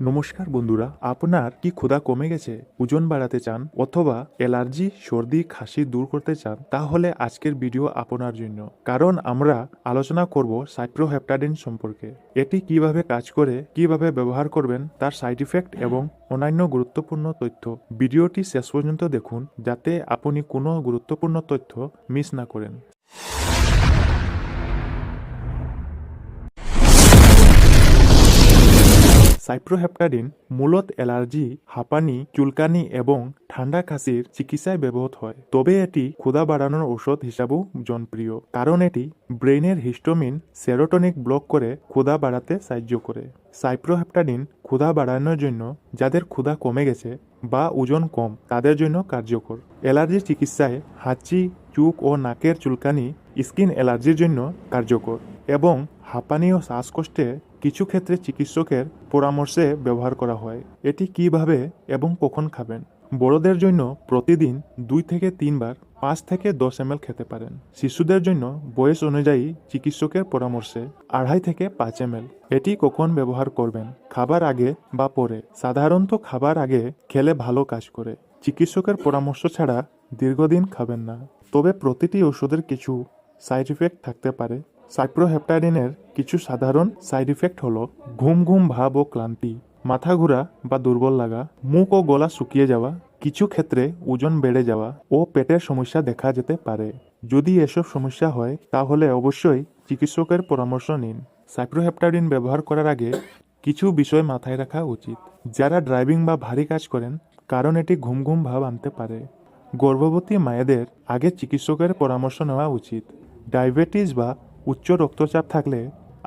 নমস্কার বন্ধুরা, আপনার কি ক্ষুধা কমে গেছে? ওজন বাড়াতে চান অথবা অ্যালার্জি, সর্দি, খাসি দূর করতে চান? তাহলে আজকের ভিডিও আপনার জন্য। কারণ আমরা আলোচনা করব সাইপ্রোহেপটাডিন সম্পর্কে। এটি কীভাবে কাজ করে, কীভাবে ব্যবহার করবেন, তার সাইড ইফেক্ট এবং অন্যান্য গুরুত্বপূর্ণ তথ্য। ভিডিওটি শেষ পর্যন্ত দেখুন, যাতে আপনি কোনো গুরুত্বপূর্ণ তথ্য মিস না করেন। সাইপ্রোহেপটাডিন মূলত অ্যালার্জি, হাঁপানি, চুলকানি এবং ঠান্ডা কাশির চিকিৎসায় ব্যবহৃত হয়। তবে এটি ক্ষুধা বাড়ানোর ঔষধ হিসাবেও জনপ্রিয়, কারণ এটি ব্রেইনের হিস্টোমিন সেরোটনিক ব্লক করে ক্ষুধা বাড়াতে সাহায্য করে। সাইপ্রোহেপটাডিন ক্ষুধা বাড়ানোর জন্য যাদের ক্ষুধা কমে গেছে বা ওজন কম, তাদের জন্য কার্যকর। অ্যালার্জি চিকিৎসায় হাঁচি, চুক ও নাকের চুলকানি, স্কিন অ্যালার্জির জন্য কার্যকর এবং হাঁপানি ও শ্বাসকষ্টে কিছু ক্ষেত্রে চিকিৎসকের পরামর্শে ব্যবহার করা হয়। এটি কীভাবে এবং কখন খাবেন? বড়দের জন্য প্রতিদিন দুই থেকে তিনবার পাঁচ থেকে দশ এম খেতে পারেন। শিশুদের জন্য বয়স অনুযায়ী চিকিৎসকের পরামর্শে আড়াই থেকে পাঁচ এম এটি কখন ব্যবহার করবেন? খাবার আগে বা পরে? সাধারণত খাবার আগে খেলে ভালো কাজ করে। চিকিৎসকের পরামর্শ ছাড়া দীর্ঘদিন খাবেন না। তবে প্রতিটি ওষুধের কিছু সাইড ইফেক্ট থাকতে পারে। সাইপ্রোহেপটাডিনের কিছু সাধারণ সাইড ইফেক্ট হলো ঘুম ঘুম ভাব ও ক্লান্তি, মাথা ঘোরা বা দুর্বল লাগা, মুখ ও গলা শুকিয়ে যাওয়া, কিছু ক্ষেত্রে ওজন বেড়ে যাওয়া ও পেটের সমস্যা দেখা যেতে পারে। যদি এসব সমস্যা হয়, তাহলে অবশ্যই চিকিৎসকের পরামর্শ নিন। সাইপ্রোহেপটাডিন ব্যবহার করার আগে কিছু বিষয় মাথায় রাখা উচিত। যারা ড্রাইভিং বা ভারী কাজ করেন, কারণ এটি ঘুম ঘুম ভাব আনতে পারে। গর্ভবতী মায়েদের আগে চিকিৎসকের পরামর্শ নেওয়া উচিত। ডায়াবেটিস বা উচ্চ রক্তচাপ থাকলে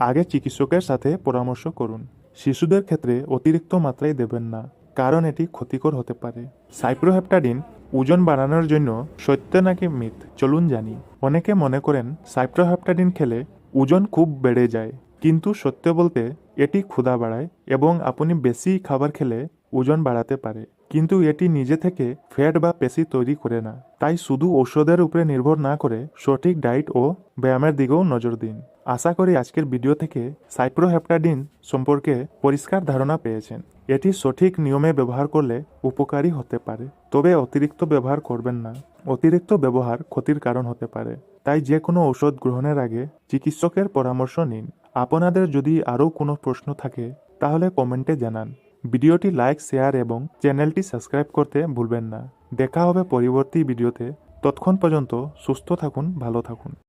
আগে চিকিৎসকের সাথে পরামর্শ করুন। শিশুদের ক্ষেত্রে অতিরিক্ত মাত্রায় দেবেন না, কারণ এটি ক্ষতিকর হতে পারে। সাইপ্রোহেপটাডিন ওজন বাড়ানোর জন্য সত্য নাকি মিথ? চলুন জানি। অনেকে মনে করেন সাইপ্রোহেপটাডিন খেলে ওজন খুব বেড়ে যায়, কিন্তু সত্য বলতে এটি ক্ষুধা বাড়ায় এবং আপনি বেশি খাবার খেলে ওজন বাড়াতে পারে। কিন্তু এটি নিজে থেকে ফ্যাট বা পেশি তৈরি করে না। তাই শুধু ঔষধের উপরে নির্ভর না করে সঠিক ডায়েট ও ব্যায়ামের দিকেও নজর দিন। আশা করি আজকের ভিডিও থেকে সাইপ্রোহেপটাডিন সম্পর্কে পরিষ্কার ধারণা পেয়েছেন। এটি সঠিক নিয়মে ব্যবহার করলে উপকারী হতে পারে। তবে অতিরিক্ত ব্যবহার করবেন না। অতিরিক্ত ব্যবহার ক্ষতির কারণ হতে পারে। তাই যে কোনো ঔষধ গ্রহণের আগে চিকিৎসকের পরামর্শ নিন। আপনাদের যদি আরও কোনো প্রশ্ন থাকে, তাহলে কমেন্টে জানান। ভিডিওটি লাইক, শেয়ার এবং চ্যানেলটি সাবস্ক্রাইব করতে ভুলবেন না। দেখা হবে পরবর্তী ভিডিওতে। ততক্ষণ পর্যন্ত সুস্থ থাকুন, ভালো থাকুন।